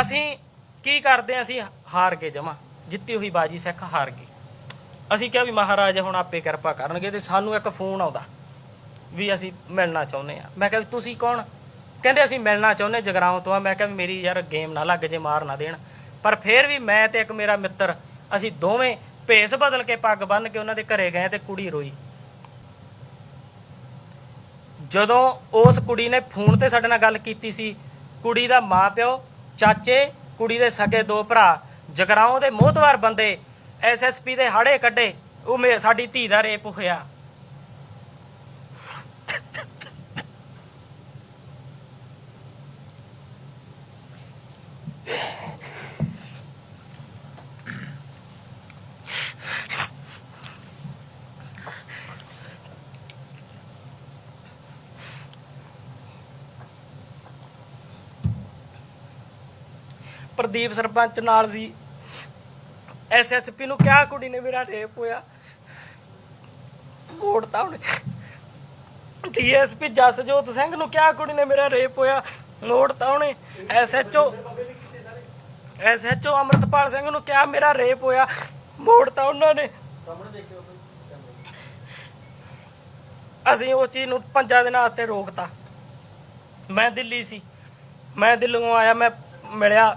ਅਸੀਂ ਕੀ ਕਰਦੇ ਹਾਂ? ਅਸੀਂ ਹਾਰ ਕੇ ਜਮਾ। ਜਿੱਤੀ ਹੋਈ ਬਾਜੀ ਸਿੱਖ ਹਾਰ ਗਏ। ਅਸੀਂ ਕਿਹਾ ਵੀ ਮਹਾਰਾਜ ਹੁਣ ਆਪੇ ਕਿਰਪਾ ਕਰਨਗੇ ਤੇ ਸਾਨੂੰ ਇੱਕ ਫੋਨ ਆਉਂਦਾ ਵੀ ਅਸੀਂ ਮਿਲਣਾ ਚਾਹੁੰਦੇ ਆ ਮੈਂ ਕਿਹਾ ਵੀ ਤੁਸੀਂ ਕੌਣ? ਕਹਿੰਦੇ ਅਸੀਂ ਮਿਲਣਾ ਚਾਹੁੰਦੇ ਜਗਰਾਉਂ ਤੋਂ ਆ। ਮੈਂ ਕਿਹਾ ਵੀ ਮੇਰੀ ਯਾਰ ਗੇਮ ਨਾ ਲੱਗ ਜੇ, ਮਾਰ ਨਾ ਦੇਣ। ਪਰ ਫਿਰ ਵੀ ਮੈਂ ਤੇ ਇੱਕ ਮੇਰਾ ਮਿੱਤਰ, ਅਸੀਂ ਦੋਵੇਂ ਭੇਸ ਬਦਲ ਕੇ ਪੱਗ ਬੰਨ ਕੇ ਉਹਨਾਂ ਦੇ ਘਰੇ ਗਏ ਤੇ ਕੁੜੀ ਰੋਈ। ਜਦੋਂ ਉਸ ਕੁੜੀ ਨੇ ਫੋਨ ਤੇ ਸਾਡੇ ਨਾਲ ਗੱਲ ਕੀਤੀ ਸੀ, ਕੁੜੀ ਦਾ ਮਾਪਿਓ ਚਾਚੇ, ਕੁੜੀ ਦੇ ਸਕੇ ਦੋ ਭਰਾ, ਜਗਰਾਉਂ ਦੇ ਮੋਹਤਵਾਰ ਬੰਦੇ ਐਸਐਸਪੀ ਦੇ ਹਾੜੇ ਕੱਢੇ, ਉਹ ਮੇ, ਸਾਡੀ ਧੀ ਦਾ ਰੇਪ ਹੋਇਆ। ਪ੍ਰਦੀਪ ਸਰਪੰਚ ਨਾਲ ਸੀ। ਐਸਐਸਪੀ ਨੂੰ ਕਿਹਾ ਕੁੜੀ ਨੇ ਮੇਰਾ ਰੇਪ ਹੋਇਆ। ਮੋੜਤਾ ਉਹਨੇ ਡੀਐਸਪੀ ਜਸਜੋਤ ਸਿੰਘ ਨੂੰ ਕਿਹਾ ਕੁੜੀ ਨੇ ਮੇਰਾ ਰੇਪ ਹੋਇਆ। ਮੋੜਤਾ ਉਹਨੇ ਐਸਐਚਓ ਐਸਐਚਓ ਅਮਰਤਪਾਲ ਸਿੰਘ ਨੂੰ ਕਿਹਾ ਮੇਰਾ ਰੇਪ ਹੋਇਆ। ਮੋੜਤਾ ਉਹਨਾਂ ਨੇ ਅਸੀਂ ਉਹ ਚੀਜ਼ ਨੂੰ ਪੰਜਾਂ ਦਿਨਾਂ ਵਾਸਤੇ ਰੋਕਤਾ। ਮੈਂ ਦਿੱਲੀ ਸੀ। ਮੈਂ ਦਿੱਲੀੋਂ ਆਇਆ, ਮੈਂ ਮਿਲਿਆ।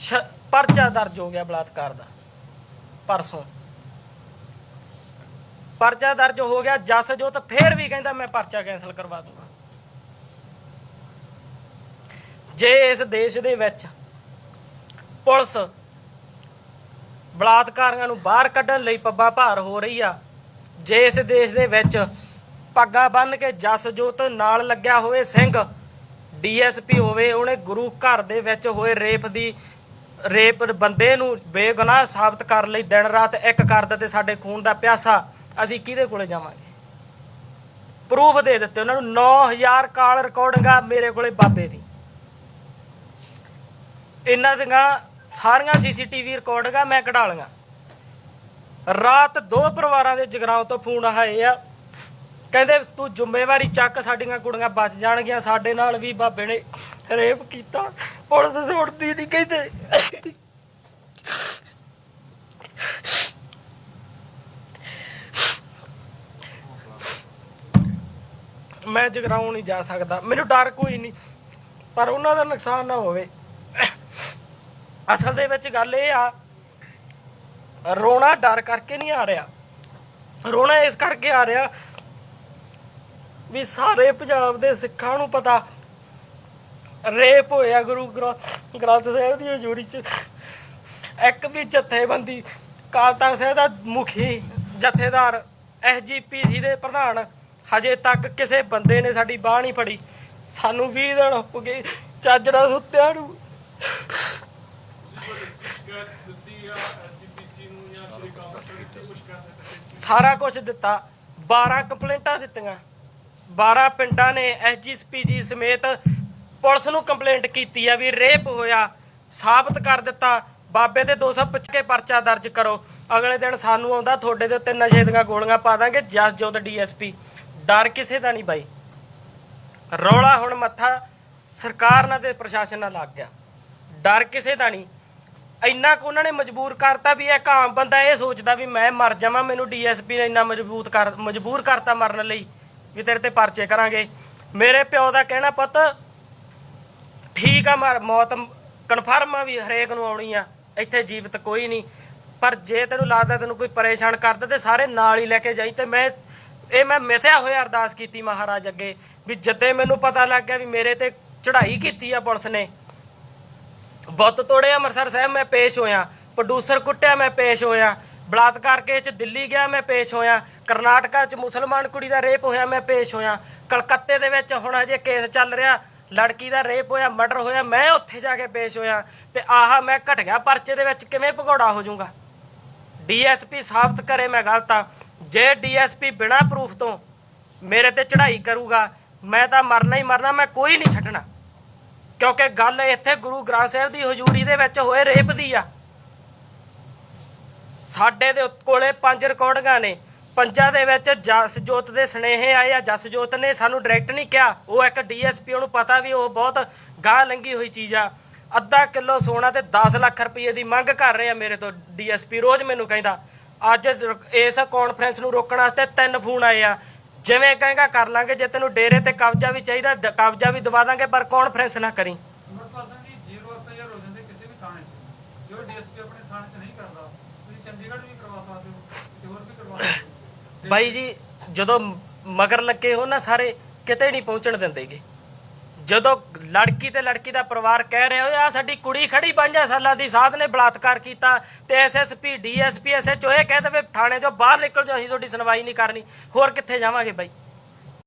ਸ਼- ਪਰਚਾ ਦਰਜ ਹੋ ਗਿਆ ਬਲਾਤਕਾਰ ਦਾ, ਪਰਸੋਂ। ਪਰਚਾ ਦਰਜ ਹੋ ਗਿਆ, ਜਸ ਫੇਰ ਵੀ ਕਹਿੰਦਾ ਮੈਂ ਪਰਚਾ ਕੈਨਸਲ ਕਰਵਾ ਦੂੰਗਾ। ਜੇ ਇਸ ਦੇਸ਼ ਦੇ ਵਿੱਚ ਪੁਲਿਸ ਬਲਾਤਕਾਰੀਆਂ ਨੂੰ ਬਾਹਰ ਕੱਢਣ ਲਈ ਪੱਬਾ ਭਾਰ ਹੋ ਰਹੀ ਆ, ਜੇ ਇਸ ਦੇਸ਼ ਦੇ ਵਿੱਚ ਪੱਗਾਂ ਬੰਨ ਕੇ ਜਸ ਜੋਤ ਨਾਲ ਲੱਗਿਆ ਹੋਵੇ ਸਿੰਘ ਡੀਐਸਪੀ ਹੋਵੇ, ਉਹਨੇ ਗੁਰੂ ਘਰ ਦੇ ਵਿੱਚ ਹੋਏ ਰੇਪ ਦੀ ਰੇਪ ਬੰਦੇ ਨੂੰ ਬੇਗੁਨਾਹ ਸਾਬਤ ਕਰਨ ਲਈ ਦਿਨ ਰਾਤ ਇੱਕ ਕਰਦਾ ਤੇ ਸਾਡੇ ਖੂਨ ਦਾ ਪਿਆਸਾ, ਅਸੀਂ ਕਿਹਦੇ ਕੋਲੇ ਜਾਵਾਂਗੇ? ਪ੍ਰੂਫ ਦੇ ਦਿੱਤੇ ਉਹਨਾਂ ਨੂੰ 9000 ਕਾਲ ਰਿਕਾਰਡਿੰਗਾਂ ਮੇਰੇ ਕੋਲੇ ਬਾਬੇ ਦੀ। ਇਹਨਾਂ ਦੀਆਂ ਸਾਰੀਆਂ ਸੀਸੀਟੀਵੀ ਰਿਕਾਰਡਿੰਗਾਂ ਮੈਂ ਕਢਾ ਲਈਆਂ। ਰਾਤ ਦੋ ਪਰਿਵਾਰਾਂ ਦੇ ਜਗਰਾਉਂ ਤੋਂ ਫੋਨ ਆਏ ਆ। ਕਹਿੰਦੇ, ਤੂੰ ਜ਼ਿੰਮੇਵਾਰੀ ਚੱਕ, ਸਾਡੀਆਂ ਕੁੜੀਆਂ ਬਚ ਜਾਣਗੀਆਂ, ਸਾਡੇ ਨਾਲ ਵੀ ਬਾਬੇ ਨੇ ਰੇਪ ਕੀਤਾ। ਪੁਲਿਸ ਸੁਣਦੀ ਨਹੀਂ ਕਹਿੰਦੇ। ਮੈਂ ਜਗਰਾਉਂ ਨਹੀਂ ਜਾ ਸਕਦਾ। ਮੈਨੂੰ ਡਰ ਕੋਈ ਨਹੀਂ ਪਰ ਉਹਨਾਂ ਦਾ ਨੁਕਸਾਨ ਨਾ ਹੋਵੇ। ਅਸਲ ਦੇ ਵਿੱਚ ਗੱਲ ਇਹ ਆ, ਰੋਣਾ ਡਰ ਕਰਕੇ ਨਹੀਂ ਆ ਰਿਹਾ। ਰੋਣਾ ਇਸ ਕਰਕੇ ਆ ਰਿਹਾ ਵੀ ਸਾਰੇ ਪੰਜਾਬ ਦੇ ਸਿੱਖਾਂ ਨੂੰ ਪਤਾ। ਰੇਪ ਹੋਇਆ ਗੁਰੂ ਗ੍ਰੰ- ਗ੍ਰੰਥ ਸਾਹਿਬ ਦੀ ਹਜ਼ੂਰੀ 'ਚ। ਇੱਕ ਵੀ ਜਥੇਬੰਦੀ ਕਾਲ ਤਖਤ ਸਾਹਿਬ ਦਾ ਮੁਖੀ, ਜਥੇਦਾਰ ਐਸਜੀਪੀਸੀ ਦੇ ਪ੍ਰਧਾਨ, ਹਜੇ ਤੱਕ ਕਿਸੇ ਬੰਦੇ ਨੇ ਸਾਡੀ ਬਾਹ ਨਹੀਂ ਫੜੀ। ਸਾਨੂੰ 20 ਦਿਨ ਹੋ ਗਏ ਚਾਜੜਾ ਸੁੱਤਿਆਂ ਨੂੰ। ਸਾਰਾ ਕੁਝ ਦਿੱਤਾ 12 ਕੰਪਲੇਂਟਾਂ ਦਿੱਤੀਆਂ। 12 ਪਿੰਡਾਂ ਨੇ ਐਸਜੀਪੀਜੀ ਸਮੇਤ ਪੁਲਿਸ ਨੂੰ ਕੰਪਲੇਂਟ ਕੀਤੀ ਆ ਵੀ ਰੇਪ ਹੋਇਆ, ਸਾਬਤ ਕਰ ਦਿੱਤਾ। ਬਾਬੇ ਤੇ 225 ਕੇ ਪਰਚਾ ਦਰਜ ਕਰੋ। ਅਗਲੇ ਦਿਨ ਸਾਨੂੰ ਆਉਂਦਾ, ਤੁਹਾਡੇ ਦੇ ਉੱਤੇ ਨਸ਼ੇ ਦੀਆਂ ਗੋਲੀਆਂ ਪਾ ਦਾਂਗੇ ਜਸ ਜੋਤ ਡੀਐਸਪੀ। ਡਰ ਕਿਸੇ ਦਾ ਨਹੀਂ ਬਾਈ। ਰੌਲਾ ਹੁਣ ਮੱਥਾ ਸਰਕਾਰ ਨਾਲ ਤੇ ਪ੍ਰਸ਼ਾਸਨ ਨਾਲ ਲੱਗ ਗਿਆ। ਡਰ ਕਿਸੇ ਦਾ ਨਹੀਂ। ਇੰਨਾ ਕੁ ਉਹਨਾਂ ਨੇ ਮਜਬੂਰ ਕਰਤਾ ਵੀ ਇੱਕ ਆਮ ਬੰਦਾ ਇਹ ਸੋਚਦਾ ਵੀ ਮੈਂ ਮਰ ਜਾਵਾਂ, ਮੈਨੂੰ ਡੀਐਸਪੀ ਨੇ ਇੰਨਾ ਮਜਬੂਤ ਕਰ, ਮਜਬੂਰ ਕਰਤਾ ਮਰਨ ਲਈ। ਵੀ ਤੇਰੇ ਤੇ ਪਰਚੇ ਕਰਾਂਗੇ। ਮੇਰੇ ਪਿਓ ਦਾ ਕਹਿਣਾ ਪੁੱਤ, ਠੀਕ ਆ ਮਰ, ਮੌਤ ਕਨਫਰਮ ਆ ਵੀ ਹਰੇਕ ਨੂੰ ਆਉਣੀ ਆ, ਇੱਥੇ ਜੀਵਤ ਕੋਈ ਨਹੀਂ। ਪਰ ਜੇ ਤੈਨੂੰ ਲੱਗਦਾ ਤੈਨੂੰ ਕੋਈ ਪਰੇਸ਼ਾਨ ਕਰਦਾ ਤੇ ਸਾਰੇ ਨਾਲ ਹੀ ਲੈ ਕੇ ਜਾਈ ਤੇ ਮੈਂ, ਇਹ ਮੈਂ ਮਿਥਿਆ ਹੋਇਆ ਅਰਦਾਸ ਕੀਤੀ ਮਹਾਰਾਜ ਅੱਗੇ, ਵੀ ਜਦੇ ਮੈਨੂੰ ਪਤਾ ਲੱਗ ਗਿਆ ਵੀ ਮੇਰੇ ਤੇ ਚੜ੍ਹਾਈ ਕੀਤੀ ਆ ਪੁਲਿਸ ਨੇ। ਬੁੱਤ ਤੋੜੇ ਅੰਮ੍ਰਿਤਸਰ ਸਾਹਿਬ, ਮੈਂ ਪੇਸ਼ ਹੋਇਆ। ਪ੍ਰੋਡਿਊਸਰ ਕੁੱਟਿਆ, ਮੈਂ ਪੇਸ਼ ਹੋਇਆ। ਬਲਾਤਕਾਰ ਕੇਸ ਚ ਦਿੱਲੀ ਗਿਆ, ਮੈਂ ਪੇਸ਼ ਹੋਇਆ। ਕਰਨਾਟਕਾ ਚ ਮੁਸਲਮਾਨ ਕੁੜੀ ਦਾ ਰੇਪ ਹੋਇਆ, ਮੈਂ ਪੇਸ਼ ਹੋਇਆ। ਕਲਕੱਤੇ ਦੇ ਵਿੱਚ ਹੁਣ ਅਜੇ ਕੇਸ ਚੱਲ ਰਿਹਾ। ਲੜਕੀ ਦਾ ਰੇਪ ਹੋਇਆ, ਮਰਡਰ ਹੋਇਆ, ਮੈਂ ਉੱਥੇ ਜਾ ਕੇ ਪੇਸ਼ ਹੋਇਆ। ਤੇ ਆਹ ਮੈਂ ਘਟ ਗਿਆ ਪਰਚੇ ਦੇ ਵਿੱਚ, ਕਿਵੇਂ ਭਗੌੜਾ ਹੋ ਜਾਊਗਾ? ਡੀਐਸਪੀ ਸਾਬਤ ਕਰੇ ਮੈਂ ਗਲਤ ਆ। ਜੇ ਡੀਐਸਪੀ ਬਿਨਾਂ ਪ੍ਰੂਫ ਤੋਂ ਮੇਰੇ ਤੇ ਚੜ੍ਹਾਈ ਕਰੂਗਾ, ਮੈਂ ਤਾਂ ਮਰਨਾ ਹੀ ਮਰਨਾ, ਮੈਂ ਕੋਈ ਨਹੀਂ ਛੱਡਣਾ। ਕਿਉਂਕਿ ਗੱਲ ਇੱਥੇ ਗੁਰੂ ਗ੍ਰੰਥ ਸਾਹਿਬ ਦੀ ਹਜ਼ੂਰੀ ਦੇ ਵਿੱਚ ਹੋਏ, ਰੇਪ ਦੀ ਆ। ਸਾਡੇ ਦੇ ਉੱਤ- ਕੋਲੇ ਪੰਜ ਰਿਕਾਰਡਿੰਗਾਂ ਨੇ। ਪੰਜਾਂ ਦੇ ਵਿੱਚ ਜਸਜੋਤ ਦੇ ਸਨੇਹੇ ਆਏ ਆ। ਜਸਜੋਤ ਨੇ ਸਾਨੂੰ ਡਾਇਰੈਕਟ ਨਹੀਂ ਕਿਹਾ। ਉਹ ਇੱਕ ਡੀਐਸਪੀ, ਉਹਨੂੰ ਪਤਾ ਵੀ ਉਹ ਬਹੁਤ ਗਾਹ ਲੰਗੀ ਹੋਈ ਚੀਜ਼ ਆ। ਅੱਧਾ ਕਿਲੋ ਸੋਨਾ ਤੇ 10 ਲੱਖ ਰੁਪਏ ਦੀ ਮੰਗ ਕਰ ਰਹੇ ਆ ਮੇਰੇ ਤੋਂ ਡੀਐਸਪੀ, ਰੋਜ਼ ਮੈਨੂੰ ਕਹਿੰਦਾ। ਅੱਜ ਇਸ ਕਾਨਫਰੰਸ ਨੂੰ ਰੋਕਣ ਵਾਸਤੇ ਤਿੰਨ ਫੋਨ ਆਏ ਆ। ਜਿਵੇਂ ਕਹੇਗਾ ਕਰ ਲਾਂਗੇ। ਜੇ ਤੈਨੂੰ ਡੇਰੇ ਤੇ ਕਬਜ਼ਾ ਵੀ ਚਾਹੀਦਾ ਕਬਜ਼ਾ ਵੀ ਦਵਾ ਦਾਂਗੇ, ਪਰ ਕਾਨਫਰੰਸ ਨਾ ਕਰੀ। ਅਮਰਪਾਲ ਸਿੰਘ ਜੀ, ਜ਼ੀਰੋ ਐਫਆਈਆਰ ਹੋ ਜਾਂਦੇ ਕਿਸੇ ਵੀ ਥਾਣੇ 'ਚ। ਜੋ ਡੀਐਸਪੀ ਆਪਣੇ ਥਾਣੇ 'ਚ ਨਹੀਂ ਕਰਦਾ ਬਾਈ ਜੀ, ਜਦੋਂ ਮਗਰ ਲੱਗੇ ਹੋ ਨਾ ਸਾਰੇ, ਕਿਤੇ ਨਹੀਂ ਪਹੁੰਚਣ ਦਿੰਦੇਗੇ ਜਦੋਂ ਲੜਕੀ ਤੇ ਲੜਕੀ ਦਾ ਪਰਿਵਾਰ ਕਹਿ ਰਿਹਾ ਹੋਇਆ ਸਾਡੀ ਕੁੜੀ ਖੜੀ 5 ਸਾਲਾਂ ਦੀ, ਸਾਧ ਨੇ ਬਲਾਤਕਾਰ ਕੀਤਾ, ਤੇ ਐਸਐਸਪੀ ਡੀਐਸਪੀ ਐਸਐਚਓ ਇਹ ਕਹਿ ਦੇਵੇ, ਥਾਣੇ ਚੋਂ ਬਾਹਰ ਨਿਕਲ ਜਾਓ, ਅਸੀਂ ਤੁਹਾਡੀ ਸੁਣਵਾਈ ਨਹੀਂ ਕਰਨੀ। ਹੋਰ ਕਿੱਥੇ ਜਾਵਾਂਗੇ ਬਾਈ?